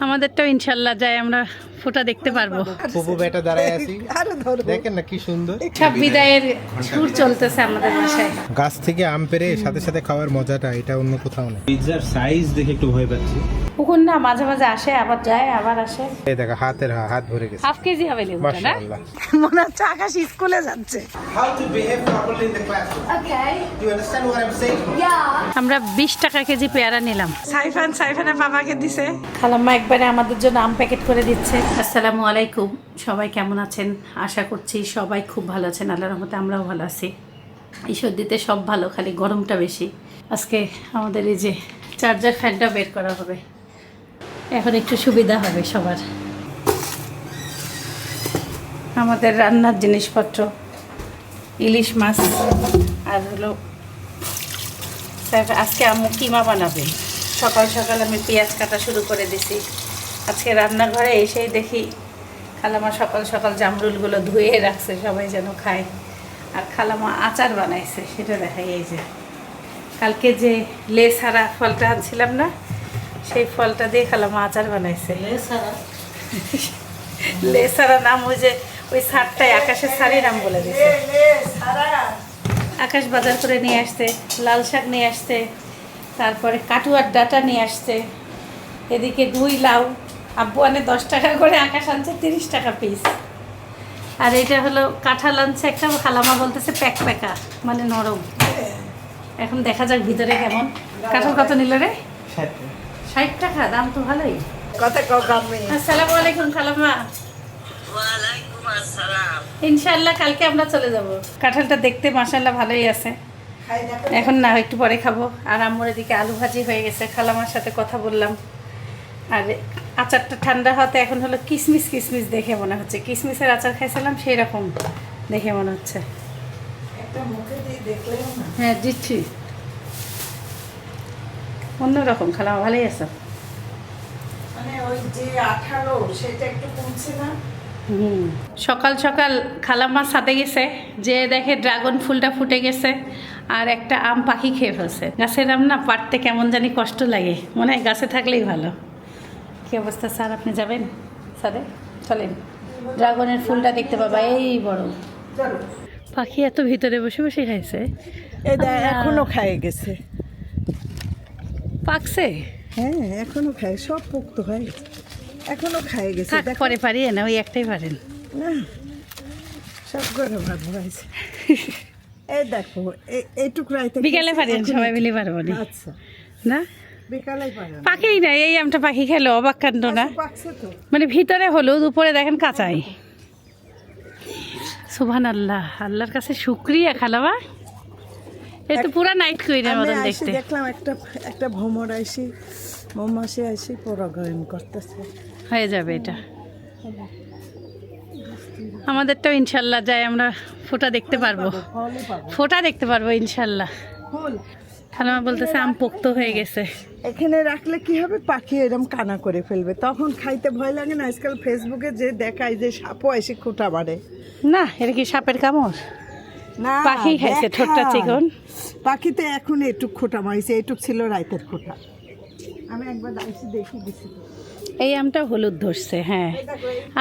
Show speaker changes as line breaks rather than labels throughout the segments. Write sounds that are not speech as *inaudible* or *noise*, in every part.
আমাদেরটাও ইনশাল্লাহ যাই আমরা ফোটা দেখতে পারব।
পুপু বেটা দাঁড়ায় আছি। দেখেন না কি সুন্দর।
সব বিদায়ের সুর চলতেছে আমাদের বাসায়।
গাছ থেকে আম পেরে সাথে সাথে খাওয়ার মজাটা এটা অন্য কোথাও নেই। পিৎজার সাইজ দেখে একটু ভয় পাচ্ছি।
পুকুর না মাঝে মাঝে আসে আবার যায় আবার আসে।
এই দেখো হাতের হা- হাত ভরে গেছে।
হাফ কেজি হবে লেবুটা না?
মনে হচ্ছে আকাশ স্কুলে যাচ্ছে।
How to behave properly in the classroom. Okay. Do you understand what I'm saying?
আমরা বিশ টাকা কেজি পেয়ারা নিলাম।
সাইফান সাইফানের বাবাকে দিছে।
খালাম্মা একবারে আমাদের জন্য আম প্যাকেট করে দিচ্ছে। আসসালামু আলাইকুম। সবাই কেমন আছেন? আশা করছি সবাই খুব ভালো আছেন। আল্লাহ রহমতে আমরাও ভালো আছি। এই সর্দিতে সব ভালো, খালি গরমটা বেশি। আজকে আমাদের এই যে চার্জার ফ্যানটা বের করা হবে। এখন একটু সুবিধা হবে সবার। আমাদের রান্নার জিনিসপত্র, ইলিশ মাছ আর হলো আজকে আম্মু কিমা বানাবে? সকাল সকাল আমি পেঁয়াজ কাটা শুরু করে দিছি। আজকে রান্নাঘরে এসেই দেখি খালামা সকাল সকাল জামরুলগুলো ধুয়ে রাখছে সবাই যেন খায়। আর খালামা আচার বানাইছে সেটা দেখাই এই যে। কালকে যে লেস হারা ফলটা আনছিলাম না সেই ফলটা দিয়ে খালামা আচার বানাইছে। লেস হারা নাম ওই যে ওই সারটাই আকাশের সারি নাম বলে দিছে। আকাশ বাজার করে নিয়ে আসতে লাল শাক নিয়ে আসতে তারপরে কাটুয়ার ডাটা নিয়ে আসতে এদিকে দুই লাউ আব্বু আনে দশ টাকা করে আকাশ আনছে তিরিশ টাকা পিস আর এটা হলো কাঁঠাল আনছে একটা খালামা বলতেছে প্যাক প্যাকা মানে নরম। এখন দেখা যাক ভিতরে কেমন। কাঁঠাল কত নিল রে? ষাট। টাকা দাম তো ভালোই। আসসালামু আলাইকুম খালামা। ইনশাল্লাহ কালকে আমরা চলে যাব। কাঁঠালটা দেখতে মাসাল্লাহ ভালোই আছে। এখন না একটু পরে খাব। আর আম্মুর এদিকে আলু ভাজি হয়ে গেছে খালামার সাথে কথা বললাম। আর আচারটা ঠান্ডা হতে এখন হলো কিসমিস কিসমিস দেখে মনে হচ্ছে। কিসমিসের আচার খাইছিলাম সেই রকম দেখে মনে হচ্ছে। হ্যাঁ দিচ্ছি। অন্যরকম খালামা ভালোই আছে।
মানে ওই যে আঠালো সেটা একটু কমছে না?
হুম। সকাল সকাল খালাম্মার সাথে গেছে যে দেখে ড্রাগন ফুলটা ফুটে গেছে আর একটা আম পাখি খেয়ে ফেলছে। গাছের আম না পাড়তে কেমন জানি কষ্ট লাগে মনে হয় গাছে থাকলেই ভালো। কি অবস্থা স্যার? আপনি যাবেন? স্যারে চলেন। ড্রাগনের ফুলটা দেখতে পাবা এই বড়। পাখি এত ভিতরে বসে বসে খাইছে।
এখনও খায় গেছে।
পাকছে?
হ্যাঁ এখনও খায় সব পোক্ত হয়। এখনও খায় গেছে
পরে পারিয়ে না ওই একটাই পারেন।
না সব করে ভাত হয়েছে *laughs* এই দেখো এই- এইটুকু রাইতে
বিকালে পারেন সবাই মিলে পারব না।
আচ্ছা।
না? পাখেই না এই আমটা পাখি খেলো অবাক কাণ্ড না? মানে ভিতরে হলুদ উপরে দেখেন কাঁচাই। সুভান আল্লাহ আল্লাহর কাছে শুক্রিয়া খালাবা এ তো পুরা নাইট কুইনের
আমি
মতন দেখতে।
দেখলাম একটা একটা ভ্রমর আইসি মৌমাসি আইসি পরাগায়ন করতেছে।
হয়ে যাবে এটা। আমাদেরটাও ইনশাল্লাহ যাই আমরা ফোটা দেখতে পারব। ফোটা দেখতে পারব ইনশাল্লাহ। খালামা বলতেছে আম পোক্ত হয়ে গেছে।
এখানে রাখলে কি হবে? পাখি এরকম কানা করে ফেলবে। তখন খাইতে ভয় লাগে না? আজকাল ফেসবুকে যে দেখায় যে সাপও এসে খুঁটা বাড়ে
না এটা কি সাপের কামড়?
না
পাখি খাইছে, ঠোঁটটা চিকন।
পাখিতে এখন এটুক খোঁটা মারিছে এটুক ছিল রাইতের খোঁটা। আমি একবার আইসি দেখে দিছি।
এই আমটা হলুদ ধরছে হ্যাঁ।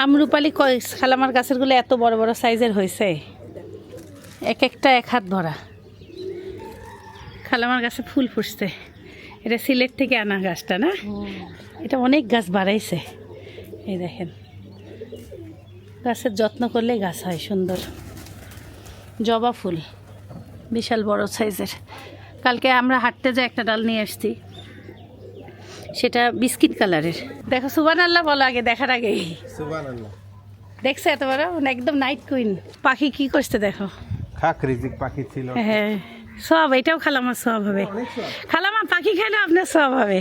আমরুপালি কয় খালামার গাছেরগুলো এত বড় বড় সাইজের হয়েছে। এক একটা এক হাত ভরা খালামার গাছে ফুল ফুটছে। এটা সিলেট থেকে আনা গাছটা না? এটা অনেক গাছ বাড়াইছে। এই দেখেন। গাছের যত্ন করলে গাছ হয় সুন্দর। জবা ফুল বিশাল বড় সাইজের। কালকে আমরা হাঁটতে যাই একটা ডাল নিয়ে আসছি। সেটা বিস্কিট কালারের। দেখো সুবান আল্লাহ বলো আগে দেখার আগেই
সুবহানাল্লাহ।
দেখছ এত বড়? মানে একদম নাইট কুইন পাখি কি করছে দেখো?
খাক রিজিক পাখি ছিল।
হ্যাঁ। সব এটাও খালামার সব হবে। খালামা পাখি খাইলে আপনার সব হবে।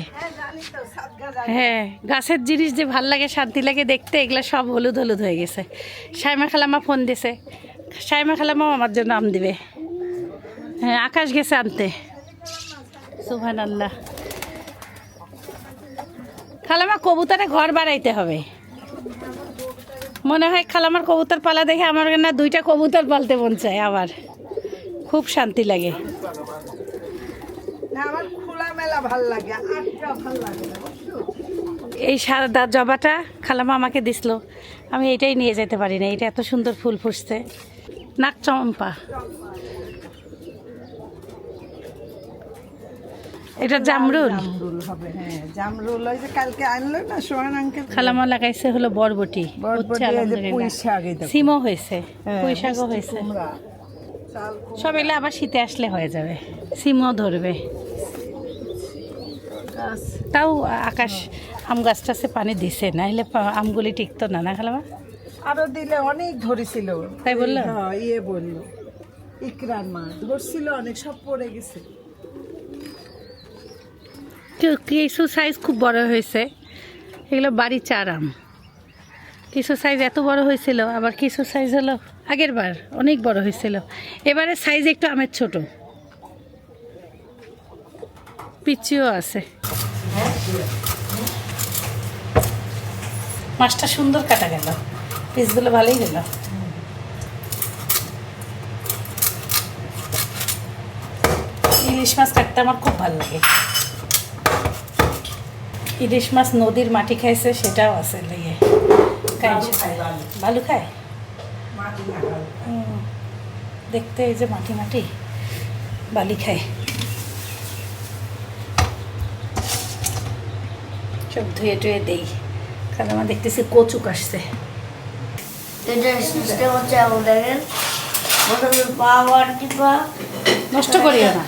হ্যাঁ গাছের জিনিস যে ভালো লাগে শান্তি লাগে দেখতে এগুলো সব হলুদ হলুদ হয়ে গেছে। সাইমা খালামা ফোন দিছে। সাইমা খালামাও আমার জন্য আম দিবে। হ্যাঁ আকাশ গেছে আনতে। সুহান আল্লাহ খালামা কবুতরে ঘর বাড়াইতে হবে। মনে হয় খালামার কবুতর পালা দেখে আমার না দুইটা কবুতর পালতে মন চায় আবার খুব শান্তি লাগে? এই সাদা জবাটা খালামা আমাকে দিছিল আমি এটাই নিয়ে যেতে পারি না এটা এত সুন্দর ফুল ফুটছে। নাক চম্পা। এটা জামরুল।
জামরুল হবে হ্যাঁ ওই যে কালকে আনলো না সোহান আঙ্কেল
খালামা লাগাইছে হলো বরবটি। সিমও হয়েছে
হ্যাঁ,
পুঁই শাকও হয়েছে। সব এগুলো আবার শীতে আসলে হয়ে যাবে। সিমও ধরবে। তাও আকাশ আম গাছটাছে পানি দিছে না হলে আমগুলি টিকতো না না খালামা
আরও দিলে অনেক ধরেছিল।
তাই বলল?
হ্যাঁ ইয়ে বলল। ইকরার মা ধরছিল অনেক সব পড়ে গেছে।
কিছু সাইজ খুব বড় হয়েছে। এগুলো বাড়ি চার আম। কিছু সাইজ এত বড় হয়েছিল আবার কিছু সাইজ হলো আগের বার, অনেক বড় হয়েছিল। এবারে সাইজ একটু আমের ছোট। পিচিও আছে। মাছটা সুন্দর কাটা গেল। পিসগুলো ভালোই গেল। ইলিশ মাছ কাটতে আমার খুব ভালো লাগে। ইলিশ মাছ নদীর মাটি খাইছে, সেটাও আছে ভালো খায়। দেখতে এই যে মাটি মাটি বালি খায়। সব ধুয়ে টুয়ে দেই কারণ আমার দেখতেছি কচু কাশছে
এটার সিস্টেম হচ্ছে এমন দেখেন প্রথমে পাওয়ার টিপা
নষ্ট করিও না।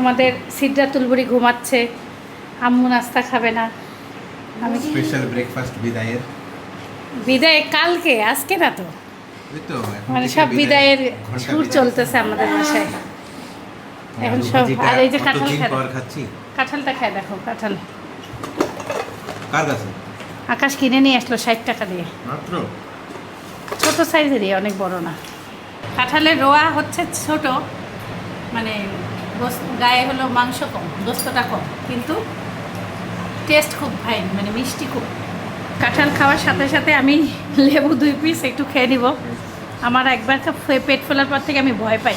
আমাদের সিদ্রা তুলবুড়ি ঘুমাচ্ছে আম্মু নাস্তা খাবে না। আমি
স্পেশাল ব্রেকফাস্ট বিদায়ের।
বিদায় কালকে আজকে না তো? মানে সব
বিদায়ের
সুর চলতেছে আমাদের বাসায়। এখন সব আর এই যে কাঁঠাল
খাচ্ছি?
কাঁঠালটা খায় দেখো কাঁঠাল।
কার কাছে?
আকাশ কিনে নিয়ে আসলো ষাট টাকা দিয়ে।
মাত্র?
ছোট সাইজেরই অনেক বড় না। কাঁঠালের রোয়া হচ্ছে ছোট মানে গায়ে হলো মাংস কম দোস্তটা কম কিন্তু টেস্ট খুব ফাইন মানে মিষ্টি খুব। কাঁঠাল খাওয়ার সাথে সাথে আমি লেবু দুই পিস একটু খেয়ে নিব। আমার একবার পেট ফোলার পর থেকে আমি ভয় পাই।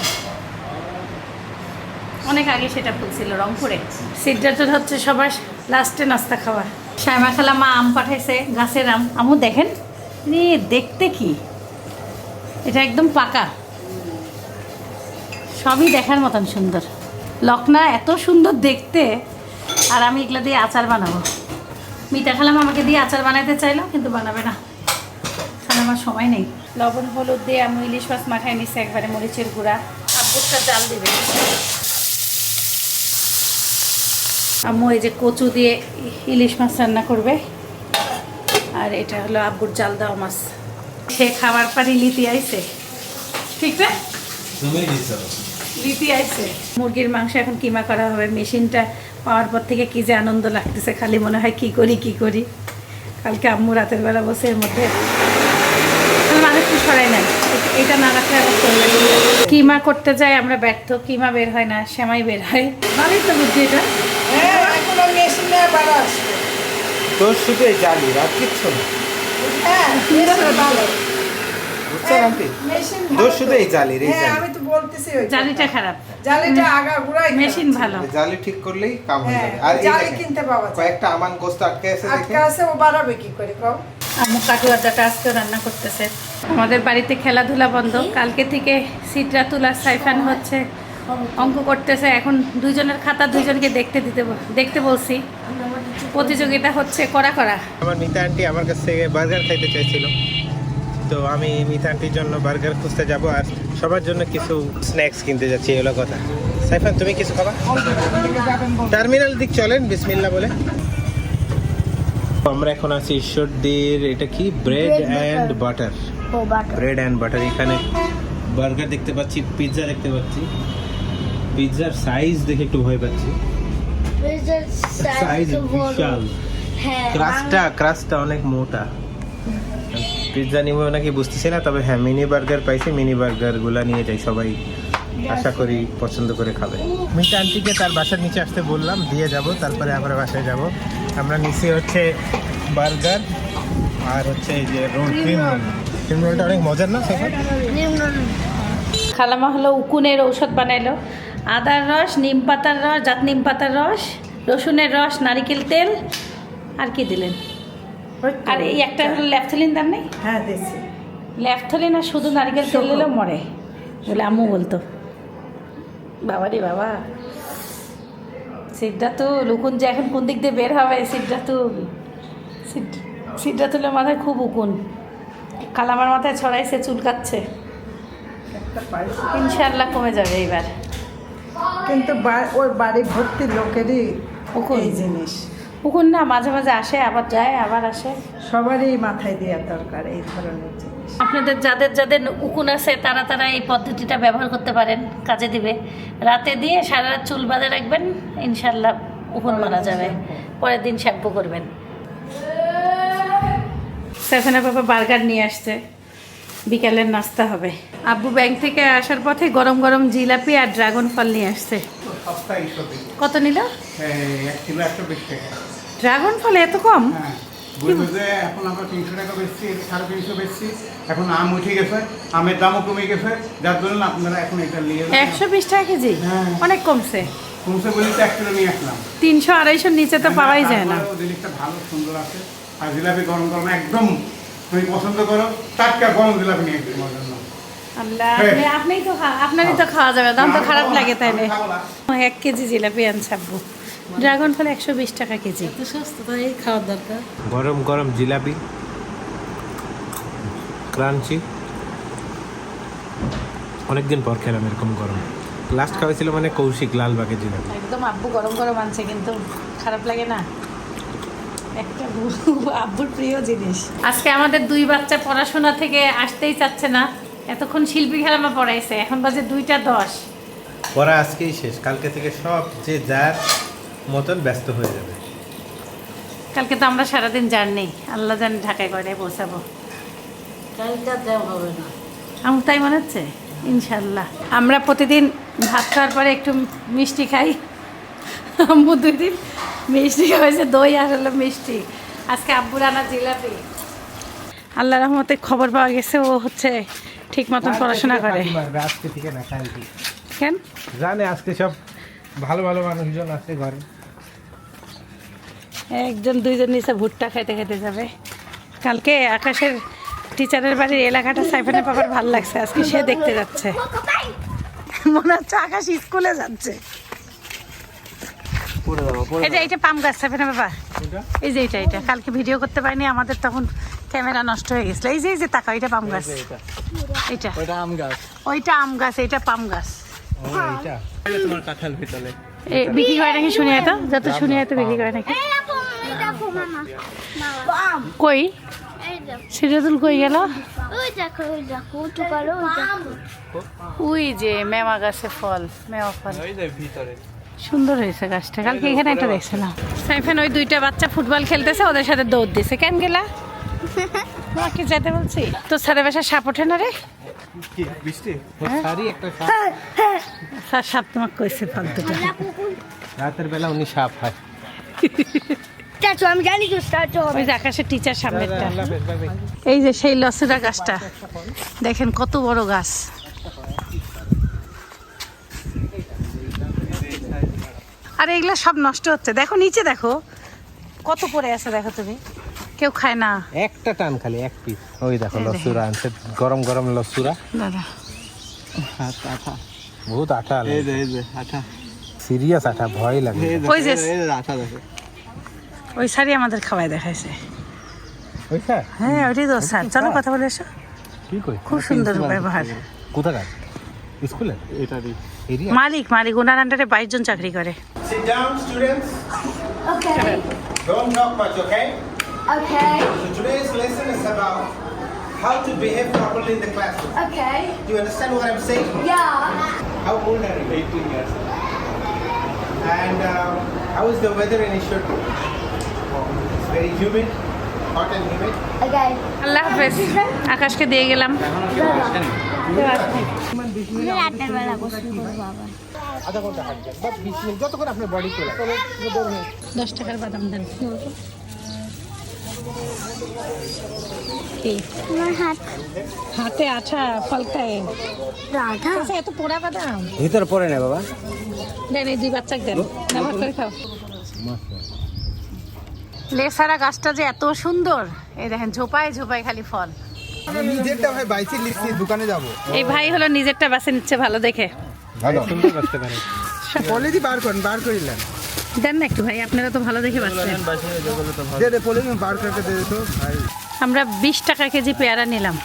অনেক আগে সেটা ফুলছিল রংপুরে। সিদ্ধার্থ হচ্ছে সবার লাস্টে নাস্তা খাওয়া। শ্যামা খালা মা আম পাঠাইছে, গাছের আম। আমু দেখেন রে দেখতে কি? এটা একদম পাকা। সবই দেখার মতন সুন্দর। লকনা এত সুন্দর দেখতে। আর আমি এগুলো দিয়ে আচার বানাবো। মিঠা খালাম আমাকে দিয়ে আচার বানাতে চাইলো কিন্তু বানাবে না। কারণ আমার সময় নেই। লবণ হলুদ দিয়ে আমি ইলিশ মাছ মাখায় নিচ্ছে একবারে মরিচের গুঁড়া। আব্বুরটা জাল দিবে। আম্মু এই যে কচু দিয়ে ইলিশ মাছ রান্না করবে। আর এটা হলো আব্বুর জাল দেওয়া মাছ। সে খাবার পারি লিতি আইছে। ঠিক না? লিতি আইছে। মুরগির মাংস এখন কিমা করা হবে? মেশিনটা পাওয়ার পর থেকে কি যে আনন্দ লাগতেছে খালি মনে হয় কি করি কি করি। কালকে আম্মু রাতের বেলা বসে এর মধ্যে মানুষ তো সরাই নাই। এটা না রাখলে আবার চলবে কিমা করতে যাই আমরা ব্যর্থ কিমা বের হয় না সেমাই বের হয়। ভালোই তো বুদ্ধি এটা।
হ্যাঁ
তোর শুধু এই জালি রাত কিচ্ছু না।
হ্যাঁ মেশিন
আন্টি।
মেশিন
শুধু এই জালির এই
হ্যাঁ আমি তো বলতেছি ওই
জালিটা। খারাপ।
জালিটা আগা ঘুরাই
মেশিন ভালো।
জালি ঠিক করলেই কাম হয়ে
হ্যাঁ,
যাবে। আর
জালি কিনতে পাওয়া যায়।
কয়েকটা আমান গোস্ত আটকে আছে দেখে
আছে ও বাড়াবে কি করে কও?
আম্মু কাটু আড্ডাটা আজকে রান্না করতেছে। আমাদের বাড়িতে খেলাধুলা বন্ধ। কালকে থেকে সিটরা তোলার সাইফান হচ্ছে। অঙ্ক করতেছে। এখন দুইজনের খাতা দুইজনকে দেখতে দিতে দেখতে বলছি। প্রতিযোগিতা হচ্ছে করা করা
আমার মিতা আন্টি আমার কাছ থেকে বার্গার খাইতে চাইছিল। তো আমি মিথানটির জন্য বার্গার খুঁজতে যাব আর সবার জন্য কিছু স্ন্যাক্স কিনতে যাচ্ছি এগুলো কথা। সাইফান তুমি কিছু খাবা? টার্মিনাল দিক চলেন বিসমিল্লা বলে। আমরা এখন আছি ঈশ্বরদীর এটা কি? Bread and butter bread and butter এখানে বার্গার দেখতে পাচ্ছি পিৎজা দেখতে পাচ্ছি। পিৎজার সাইজ দেখে একটু ভয় পাচ্ছি। সাইজ বিশাল।
হ্যাঁ
ক্রাস্টটা ক্রাস্টটা অনেক মোটা। পিৎজা নিব নাকি বুঝতেছি না তবে হ্যাঁ মিনি বার্গার পাইছি মিনি বার্গারগুলা নিয়ে যাই সবাই আশা করি পছন্দ করে খাবে। মিটা আন্টিকে তার বাসার নিচে আসতে বললাম দিয়ে যাব তারপরে আমরা বাসায় যাব। আমরা নিচে হচ্ছে বার্গার আর হচ্ছে এই যে রোল ক্রিম রোল। ক্রিম রোলটা অনেক মজার না সেখানে
ক্রিম রোল।
খালামা হলো উকুনের ঔষধ বানাইলো। আদার রস নিম পাতার রস জাত নিম পাতার রস রসুনের রস নারিকেল তেল আর কি দিলেন? আর এই একটা ল্যাপথলিন দেন নেই?
হ্যাঁ দিছি
ল্যাপথলিন আর শুধু নারিকেল তেল দিলেও মরে। বলে আম্মু বলতো। বাবা রে বাবা। সিটটা তো লুকুন যে এখন কোন দিক দিয়ে বের হবে? সিটটা তো সিট সিটটা তুলে মাথায় খুব উকুন। কালামার মাথায় ছড়াইছে চুলকাচ্ছে
একটা পাইছি
ইনশাল্লাহ কমে যাবে এইবার।
কিন্তু ওর বাড়ি ভর্তি লোকেরই
উকুন।
এই জিনিস।
উকুন না মাঝে মাঝে আসে আবার যায় আবার আসে।
সবারই মাথায় দেওয়া দরকার এই ধরনের জিনিস।
আপনাদের যাদের যাদের উকুন আছে তারা তারা এই পদ্ধতিটা ব্যবহার করতে পারেন কাজে দিবে। রাতে দিয়ে সারা রাত চুল বাঁধে রাখবেন ইনশাল্লাহ উকুন মারা যাবে। পরের দিন শ্যাম্পু করবেন। সেফেনা বাবা বার্গার নিয়ে আসছে। বিকালের নাস্তা হবে। আব্বু ব্যাংক থেকে আসার পথে গরম গরম জিলাপি আর ড্রাগন ফল নিয়ে আসছে। কত নিল?
একশো বিশ টাকা।
ড্রাগন ফল এত কম?
হ্যাঁ এখন আমরা তিনশো টাকা বেচছি সাড়ে তিনশো বেচছি এখন আম উঠে গেছে আমের দামও কমে গেছে যার জন্য আপনারা এখন এটা নিয়ে
একশো বিশ টাকা কেজি?
হ্যাঁ।
অনেক কমছে।
কমছে বলি তো এক কিলো নিয়ে আসলাম।
তিনশো আড়াইশোর নিচে তো পাওয়াই যায় না।
জিনিসটা ভালো সুন্দর আছে। আর জিলাপি গরম গরম একদম তুমি পছন্দ করো টাটকা গরম জিলাপি নিয়ে আসবে তোমার জন্য।
আল্লাহ আপনি তো আপনারই তো খাওয়া যাবে দাম তো খারাপ লাগে তাইলে। এক কেজি জিলাপি আনছে আব্বু। ড্রাগন ফল একশো বিশ টাকা কেজি।
গরম গরম জিলাপি। ক্রাঞ্চি। অনেকদিন পর খেলাম এরকম গরম। লাস্ট খাওয়াইছিল মানে কৌশিক লালবাগের জিলাপি।
একদম আব্বু গরম গরম আনছে কিন্তু খারাপ লাগে না। একটা আব্বুর প্রিয় জিনিস। আজকে আমাদের দুই বাচ্চা পড়াশোনা থেকে আসতেই চাচ্ছে না। এতক্ষণ শিল্পী খেলামা পড়াইছে এখন বাজে দুইটা দশ।
পড়া আজকেই শেষ কালকে থেকে সব যে যার মতন ব্যস্ত হয়ে যাবে।
কালকে তো আমরা সারাদিন জার্নি। আল্লাহ জানি ঢাকায় কয়টায় পৌঁছাবো। আমার তাই মনে হচ্ছে? ইনশাল্লাহ আমরা প্রতিদিন ভাত খাওয়ার পরে একটু মিষ্টি খাই। আম্মু দুই দিন মিষ্টি খাওয়াইছে দই আর হলো মিষ্টি। আজকে আব্বুর আনা জিলাপি। আল্লাহ রহমতে খবর পাওয়া গেছে ও হচ্ছে ঠিক মতন পড়াশোনা করে।
আজকে থেকে না
কেন?
জানে আজকে সব ভালো ভালো মানুষজন আছে ঘরে।
একজন দুইজন নিচে ভুট্টা খাইতে খাইতে যাবে। কালকে আকাশের টিচারের বাড়ির এলাকাটা সাইফানে পাবার ভালো লাগছে আজকে সে দেখতে যাচ্ছে। মনে হচ্ছে আকাশ স্কুলে যাচ্ছে। এই যে এইটা পাম গাছ সাইফানে বাবা। এই যে এটা এটা কালকে ভিডিও করতে পারিনি আমাদের তখন ক্যামেরা নষ্ট হয়ে গেছিল। এই যে এই যে তাকা এটা পাম গাছ। এটা
ওটা আম গাছ।
ওইটা আম গাছ এটা পাম গাছ।
এইটা তোমার কাঁঠাল ভিতরে
এ বিক্রি করে নাকি শুনে তো যত শুনে তো বিক্রি করে নাকি?
মামা
কই? সিরাজুল কই গেল?
ওই
যে মেমা গাছে ফল মেওয়া ফল। সুন্দর হয়েছে গাছটা। কালকে এখানে একটা দেখছিলাম। সাইফান ওই দুইটা বাচ্চা ফুটবল খেলতেছে ওদের সাথে দৌড় দিছে। কেন গেলা? তোমাকে যেতে বলছি? তোর সাড়ে বাসা সাপ ওঠে না রে?
বৃষ্টি? একটা সাপ।
স্যার সাপ তোমাকে কইছে ফালতুটা।
রাতের বেলা উনি সাপ হয়।
চাচু আমি জানি তো চাচু হবে।
ওই যে আকাশের টিচার সামনেরটা। এই যে সেই লসুরা গাছটা। দেখেন কত বড় গাছ। আর এগুলা সব নষ্ট হচ্ছে। দেখো নিচে দেখো। কত পড়ে আছে দেখো তুমি। কেউ খায় না।
একটা টান খালি এক পিস ওই দেখো লসুরা আনছে। গরম গরম লসুরা।
দাদা।
বহুত আঠা সিরিয়াস আঠা ভয় লাগে
ওই যে ওই শাড়ি আমাদের খাওয়াই দেখাইছে
ওইটা
হ্যাঁ ওইটাই তো স্যার চলো কথা বলে এসো
কি কই
খুব সুন্দর ব্যবহার
কোথাকার স্কুলে এটারই এরিয়া
মালিক মালিক ওনার আন্ডারে বাইশ জন চাকরি করে
Sit down, students.
Okay.
Don't talk much, okay?
Okay.
So today's lesson is about how to behave properly in the classroom.
Okay.
Do you understand what I'm saying?
Yeah.
How old are you? 18 years. And um, how is the weather in Ishurpur? It's very humid, hot and humid.
Okay.
আল্লাহ হাফেজ আকাশকে দিয়ে গেলাম
রাতের বেলা গোসল করব আবার
আধা ঘণ্টা হাঁটবেন বা বিশ মিনিট যতক্ষণ আপনার বডি চলে
দশ টাকার বাদাম দেন
হাত
হাতে আঠা ফলকায়।
রাধা।
আচ্ছা এত পোড়া বাদাম?
ভিতরে পড়ে না বাবা।
দেন এই দুই বাচ্চাকে দেন। ভাগ করে খাও। লেসারা গাছটা যে এত সুন্দর। এই দেখেন ঝোপায় ঝোপায় খালি ফল।
নিজেরটা ভাই বাইসে লিখছি দোকানে যাব।
এই ভাই হলো নিজেরটা বাছে নিচ্ছে ভালো দেখে।
সুন্দর বাঁচতে পারে
পলিথি বার করেন বার করিলেন
দেন না একটু ভাই আপনারা তো ভালো দেখে বাঁচছেন
দে দে পলিথি বার করে দে দে তো ভাই।
আমরা বিশ টাকা কেজি পেয়ারা নিলাম।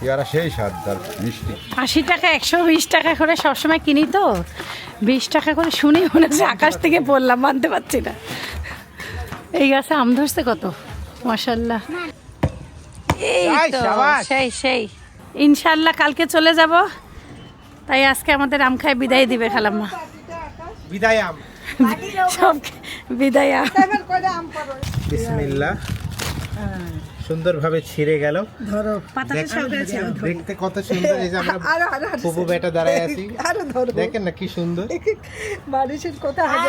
পেয়ারা সেই স্বাদ মিষ্টি।
আশি টাকা একশো বিশ টাকা করে সবসময় কিনি তো। বিশ টাকা করে শুনি মনে হচ্ছে আকাশ থেকে পড়লাম মানতে পারছি না। এই গাছে আম ধরছে কত? মাসাল্লাহ এই তো। সেই সেই। ইনশাল্লাহ কালকে চলে যাব। তাই আজকে আমাদের আম খায় বিদায় দিবে খালাম্মা।
বিদায় আম
সব বিদায় আম।
এবার করে আম পারো
বিসমিল্লাহ। সুন্দরভাবে ছিঁড়ে গেল।
ধরো।
দেখতে কত সুন্দর এই যে আমরা *laughs* ফুপু বেটা দাঁড়ায় আছি। *laughs* দেখেন না কি সুন্দর।
মানুষের কোথা
হ্যাঁ,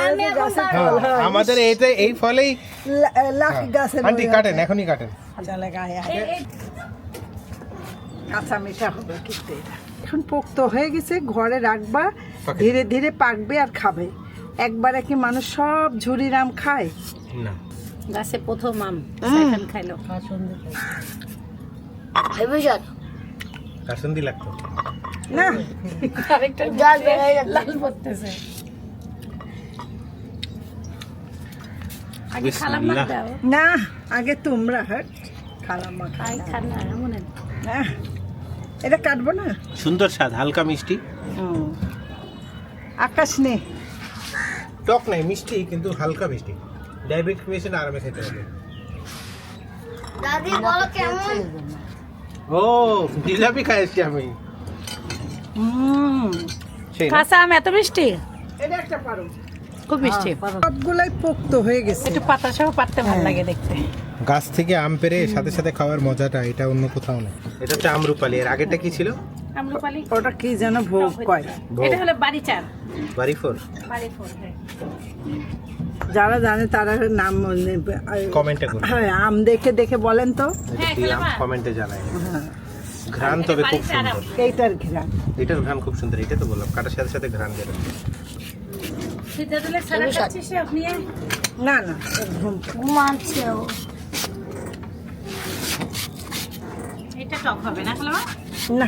হয়
আমাদের এইটা এই ফলেই
লা- লাখ গাছের
আন্টি কাটেন এখনই কাটেন।
কাঁচা মিঠা হবে কিন্তু এটা। এখন পোক্ত হয়ে গেছে ঘরে রাখবা ধীরে ধীরে পাকবে আর খাবে। একবারে কি মানুষ সব ঝুড়ির আম খায়?
না।
গাছে প্রথম আম সাইফান খাইলো।
কাসুন্দি। লাগতো।
না।
আরেকটা
জল বেড়ে
লাল পড়তেছে। আগে খালাম্মা
বিসমিল্লাহ।
দাও।
না আগে তোমরা হ্যাঁ। খালাম মা
আই খান না মনে
না এটা কাটবো না?
সুন্দর স্বাদ হালকা মিষ্টি।
আকাশ নে।
টক নাই মিষ্টি কিন্তু হালকা মিষ্টি। ডায়াবেটিক পেশেন্ট আরামে খেতে হবে
দাদি বলো কেমন?
ও জিলাপি খাইছি আমি।
হুম। কাঁচা আম এত মিষ্টি?
এটা একটা পারো।
খুব মিষ্টি।
সবগুলাই পোক্ত হয়ে গেছে।
একটু পাতা সহ পাততে ভালো লাগে দেখতে।
গাছ থেকে আম পেরে সাথে সাথে খাওয়ার মজাটা এটা অন্য কোথাও নেই। এটা হচ্ছে আমরুপালি এর আগেরটা কি ছিল?
আমরুপালি।
ওটা কি যেন ভোগ কয়?
এটা হলো বাড়ি চার
বাড়ি ফোর
বাড়ি ফোর হ্যাঁ।
যারা জানে তারা নাম নেবে।
কমেন্টে করুন।
হ্যাঁ আম দেখে দেখে বলেন তো।
হ্যাঁ,
দিলাম কমেন্টে জানাই। ঘ্রাণ তবে খুব সুন্দর।
এইটার ঘিরা
এটার ঘ্রাণ খুব সুন্দর এটা তো বললাম কাটার সাথে সাথে ঘ্রাণ বেরোয়।
না না ঘুম।
ঘুমাচ্ছে ও
এটা টক হবে না খালামা?
না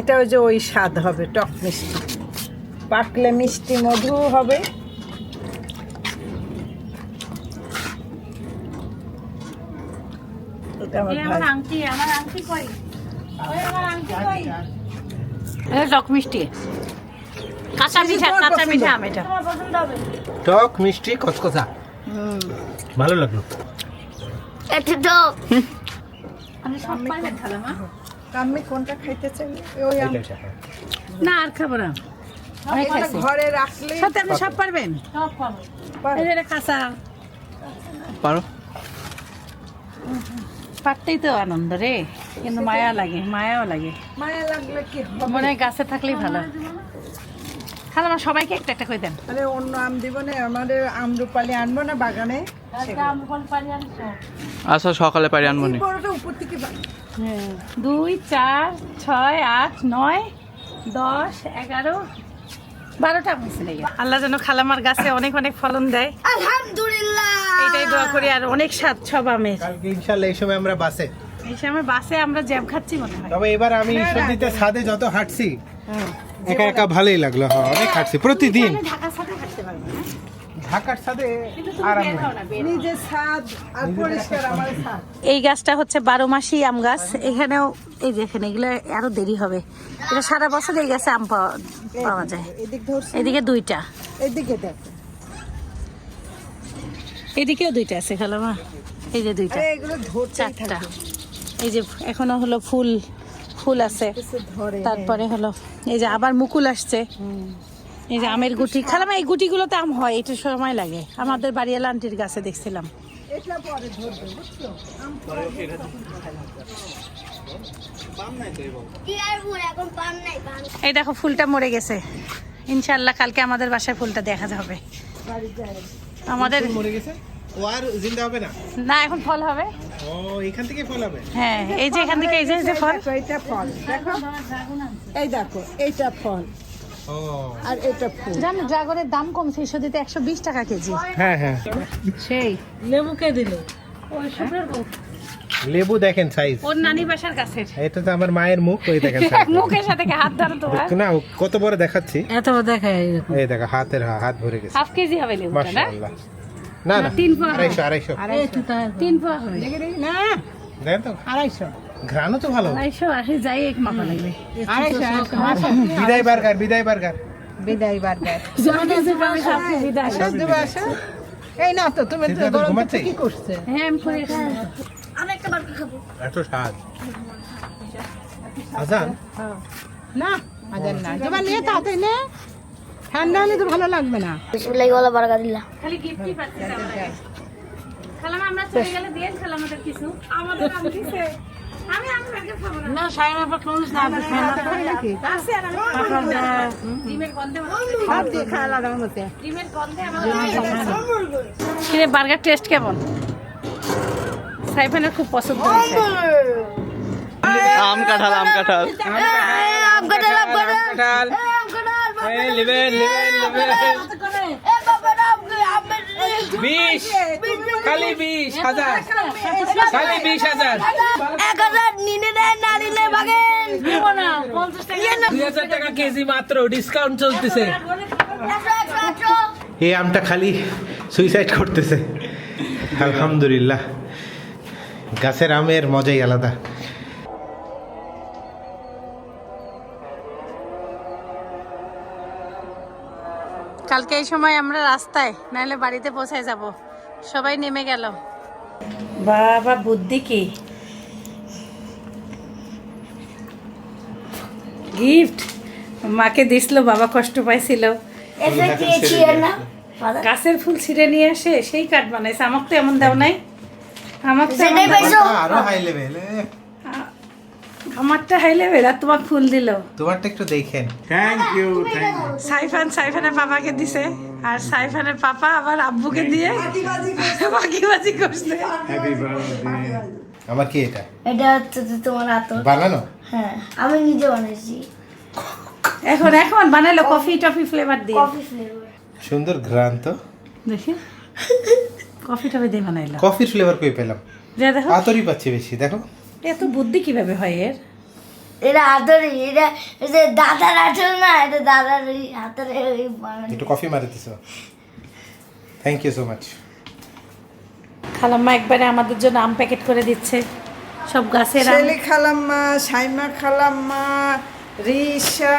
এটা ওই যে ওই স্বাদ হবে টক মিষ্টি। পাকলে মিষ্টি মধু হবে।
কই? এটা টক মিষ্টি। কাঁচা মিঠা কাঁচা মিঠা আম এটা।
তোমার পছন্দ হবে।
টক মিষ্টি কচকচা। ভালো লাগল।
এটা তো
আমি
কোনটা খাইতে চাই? ওই
হ্যাঁ।
না আর খাব না। অনেক
ঘরে রাখলে
সত্যি আপনি সব পারবেন? এটা কাঁচা।
পারো।
পারতেই তো আনন্দ রে। কিন্তু মায়া লাগে মায়াও লাগে।
মায়া লাগলে কি
মনে হয় গাছে থাকলেই ভালো। খালামা সবাইকে একটা একটা করে দেন।
আরে অন্য আম দিব না আমাদের আমরুপালি আনব না বাগানে?
আচ্ছা সকালে পারি আনব নি।
উপর থেকে
দুই চার ছয় আট নয় দশ এগারো বারোটা আল্লাহ যেন খালামার গাছে অনেক অনেক ফলন দেয়।
আলহামদুলিল্লাহ।
এটাই দোয়া করি আর অনেক স্বাদ সব আমের।
কালকে ইনশাল্লাহ এই সময় আমরা বাসে।
এই সময় বাসে আমরা জ্যাম খাচ্ছি মনে হয়।
তবে এবার আমি ঈশ্বরদীতে ছাদে যত হাঁটছি একা একা ভালোই লাগল হ্যাঁ অনেক হাঁটছি প্রতিদিন।
হাঁটতে পারব না।
ঢাকার ছাদে আরাম।
আর পরিষ্কার আমার
এই গাছটা হচ্ছে বারো মাসি আম গাছ। এখানেও এই যে এখানে এগুলো আরও দেরি হবে। এটা সারা বছর এই গাছে আম পাওয়া পাওয়া যায়।
এদিকে
দুইটা।
এদিকে দেখ।
এদিকেও দুইটা আছে খালামা এই যে দুইটা।
এগুলো
চারটা। এই যে এখনও হলো ফুল ফুল আছে। তারপরে হলো এই যে আবার মুকুল আসছে। এই যে আমের গুটি। খালাম এই গুটিগুলোতে আম হয় একটু সময় লাগে। আমাদের বাড়িয়ালা আন্টির গাছে দেখছিলাম।
এটা
এই দেখো ফুলটা মরে গেছে। ইনশাল্লাহ কালকে আমাদের বাসায় ফুলটা দেখা যাবে। আমাদের
মরে গেছে? ও আর জিন্দা হবে না?
না এখন ফল হবে।
ও এখান থেকে ফল হবে?
হ্যাঁ এই যে এখান থেকে এই যে যে ফল।
এইটা ফল। দেখো এই দেখো এইটা ফল। আর এটা ফুল।
জানো ড্রাগনের দাম কমছে এই সদিতে একশো বিশ টাকা কেজি।
হ্যাঁ হ্যাঁ।
সেই। লেবুকে দিল? ওই শুভ্রের বউ।
লেবু দেখেন সাইজ
ওর নানি বাসার গাছের
এটা তো আমার মায়ের মুখ ওই দেখেন *laughs*
মুখের সাথে কি হাত ধরো তো
না কত বড় দেখাচ্ছি।
এত দেখায়
এই দেখো। হাতের হাত ভরে গেছে।
হাফ কেজি হবে লেবুটা না?
মাশাআল্লাহ। না না
তিন পোয়া।
আড়াইশো আড়াইশো।
তিন পোয়া
না।
দেখেন তো।
আড়াইশো।
ঘ্রাণও তো ভালো।
আড়াইশো আশি যাই এক মাপা লাগবে।
আড়াইশো
বিদায় বার্গার বিদায় বার্গার।
বিদায় বার্গার।
বিদায়
দেবো আসো এই না তো তুমি তো গরম কি করছে?
হ্যাঁ আমি করে
আমি একটা বার্গার খাব।
এত স্বাদ। আজান।
না আজান না। তোমার নিয়ে তাড়াতাড়ি নে। ঠান্ডা হলে তো ভালো লাগবে না।
বিসমিল্লাহি ওয়ালা
খালি গিফটই পাচ্ছি আমরা খালাম আমরা চলে গেলে দিয়ে খালাম আমাদের কিছু। আমাদের দিছে। আমি আমি বার্গার খাব না। না সাইন ক্লোজ না
নাকি?
আছে আর আমি ডিমের গন্ধে
হাত দিয়ে খাওয়া লাগানোর মতে
ডিমের গন্ধে আমার কিরে বার্গার টেস্ট কেমন? সাইফানের খুব পছন্দ হয়েছে।
আম কাঁঠাল আম কাঁঠাল
আম কাঁঠাল। আম কাঁঠাল আম কাঁঠাল।
নেবেন নেবেন নেবেন বিশ খালি বিশ হাজার খালি বিশ হাজার
এক হাজার নিনে নেন না নিলে ভাগেন
দুই হাজার টাকা কেজি মাত্র ডিসকাউন্ট চলতেছে।
এই আমটা খালি সুইসাইড করতেছে। আলহামদুলিল্লাহ। গাছের আমের মজাই আলাদা।
কালকে এই সময় আমরা রাস্তায় নাহলে বাড়িতে পৌঁছায় যাব। সবাই নেমে গেল। বাবা বুদ্ধি কি? গিফট মাকে দিছিল বাবা কষ্ট পাইছিল।
এসে দিয়েছি এর না?
গাছের ফুল ছিঁড়ে নিয়ে আসে সেই কাঠ বানাইছে আমাকে তো এমন দাও নাই। আমাকে তো
সেটাই
এমন-
পাইছো
আরও হাই লেভেল
আমারটা হাই লেভেল আর তোমার ফুল দিল।
তোমারটা একটু দেখেন।
Thank you thank you
Saifan সাইফানের পাপাকে দিছে আর সাইফানের পাপা আবার আব্বুকে দিয়ে বাকি করছে।
হ্যাপি বার্থডে
আমার কি এটা?
এটা হচ্ছে তোমার আতর।
বানানো?
হ্যাঁ আমি নিজে বানাইছি।
এখন এখন বানাইলো কফি টফি ফ্লেভার দিয়ে।
কফি ফ্লেভার
সুন্দর ঘ্রাণ তো।
দেখি। *laughs* কফি টফি দিয়ে বানাইলো।
কফির ফ্লেভার কই পেলাম?
যা দেখো।
আতরই পাচ্ছি বেশি দেখো।
এত বুদ্ধি কীভাবে হয় এর?
এটা হাতেরই এটা যে দাদার আঠের না এটা দাদার এই হাতের এই
একটু কফি মারি দিছ। থ্যাংক ইউ সো মাচ
খালাম্মা একবারে আমাদের জন্য আম প্যাকেট করে দিচ্ছে। সব গাছের আম।
শেলি খালাম্মা সাইমা খালাম্মা রিসা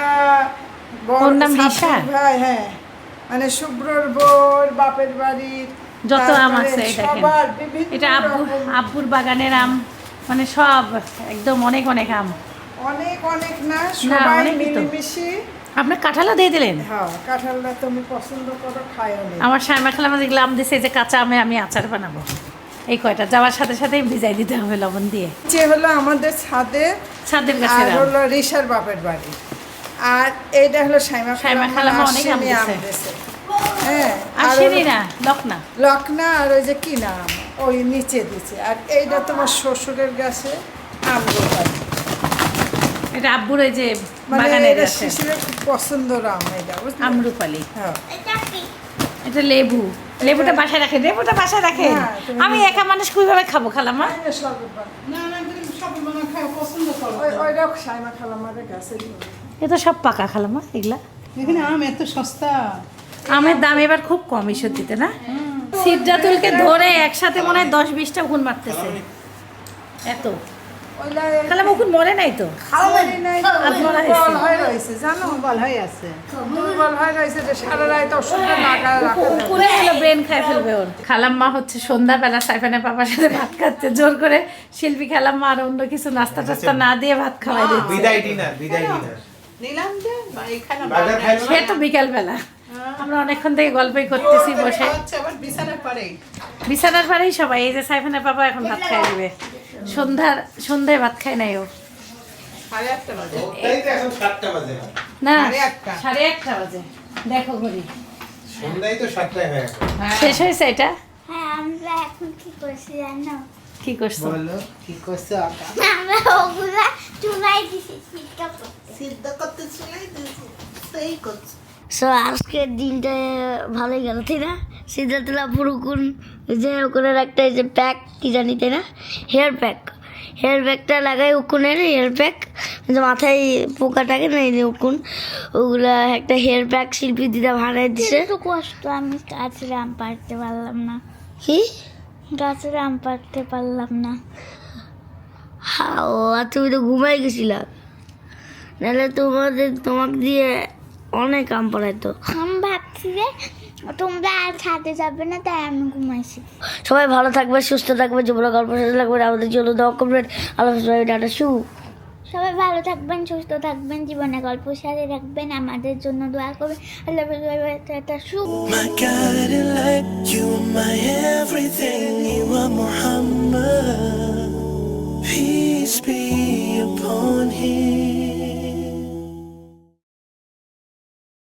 বড়
ওর নাম?
সাপুর ভাই হ্যাঁ। মানে শুভ্রর বোর বাপের বাড়ির
যত আম আছে দেখেন। এটা আব্বু। আব্বুর বাগানের আম। মানে সব একদম অনেক অনেক আম।
অনেক অনেক না সবাই। মিলেমিশে।
আপনার কাঁঠালও দিয়ে দিলেন?
হ্যাঁ কাঁঠালটা তুমি পছন্দ করো খাই
আমার সাইমা খালামা যেগুলো আম দিছে যে কাঁচা আমে আমি আচার বানাবো। এই কয়টা? যাওয়ার সাথে সাথেই ভিজাই দিতে হবে লবণ দিয়ে।
যে হলো আমাদের ছাদে
ছাদের কাছে আর
হলো রিসার বাপের বাড়ি। আর এইটা হলো সাইমা
খালাম্মা অনেক আম দিছে।
দিছে হ্যাঁ
আর
আর
না লকনা
লকনা আর ওই যে কি নাম? ওই নিচে দিছে। আর এইটা তোমার শ্বশুরের গাছে আমরুপালি
এটা আব্বুর ওই যে বাগানের গাছে।
খুব পছন্দের আম এটা
আমরুপালি
হ্যাঁ।
এটা লেবু। লেবুটা বাসায় রাখে লেবুটা বাসায় রাখে আমি একা মানুষ কীভাবে খাব খালামা
এই যে শরবত বানাও। ওই- ওইটাও সাইমা খালামারের গাছে
এ তো সব পাকা খালামা এগুলা।
এখানে আম এত সস্তা।
আমের দাম এবার খুব কম এই সত্যিতে না? সিদ্ধাতুলকে ধরে একসাথে মনে হয় দশ বিশটা গুণ মারতেছে। এত। খালামা ওখান মরে নাই তো? খালাম্মা হচ্ছে সন্ধ্যাবেলা সাইফানের পাপার সাথে ভাত খাচ্ছে জোর করে শিল্পী খালাম্মা আর অন্য কিছু নাস্তা টাস্তা না দিয়ে ভাত খাওয়াই দিচ্ছে। সে তো বিকাল বেলা আমরা অনেকক্ষণ থেকে গল্পই করতেছি বসে। বিছানার পাড়েই। সবাই এই যে সাইফানের বাবা এখন ভাত খাই দিবে। সন্ধ্যার সন্ধ্যায় ভাত খায় নাই ও। না
সাড়ে
একটা বাজে। দেখো ঘড়ি।
হয়ে
শেষ হয়েছে এটা?
হ্যাঁ আমরা কি করছি
কি করছ?
আমরা ওগুলা চুলাই দিছি সিদ্ধ করতে।
সিদ্ধ করতে চুলাই দিয়েছি। সেই করছে।
সো আজকের দিনটা ভালোই গেল তাই না? সিদ্ধার্থলা পুরুকুন যে ওকুনের একটা যে প্যাক কি জানি তাই না? হেয়ার প্যাক হেয়ার প্যাকটা লাগাই উকুনের হেয়ার প্যাক যে মাথায় পোকা থাকে না এই উকুন। ওগুলা একটা হেয়ার প্যাক শিল্পী দিদা ভাড়ায় দিছে।
একটু কষ্ট আমি গাছের আম পাড়তে পারলাম না।
কি?
গাছের আম পাড়তে পারলাম না।
ও আর তুমি তো ঘুমাই গেছিলা। নাহলে তোমাদের তোমাকে দিয়ে অনেক আম পড়াইতো
আমি ভাবছি যে তোমরা আর ছাদে যাবে না তাই আমি ঘুমাইছি।
সবাই ভালো থাকবে সুস্থ থাকবে জীবনে গল্প সাথে লাগবে আমাদের জন্য দেওয়া কমপ্লিট আল্লাহ হাফেজ, টাটা শু।
সবাই ভালো থাকবেন সুস্থ থাকবেন জীবনে গল্প সাথে রাখবেন আমাদের জন্য দোয়া করবেন। আল্লাহ বাই, শু।
My guiding light, you are my everything, you are Muhammad. Peace be upon him.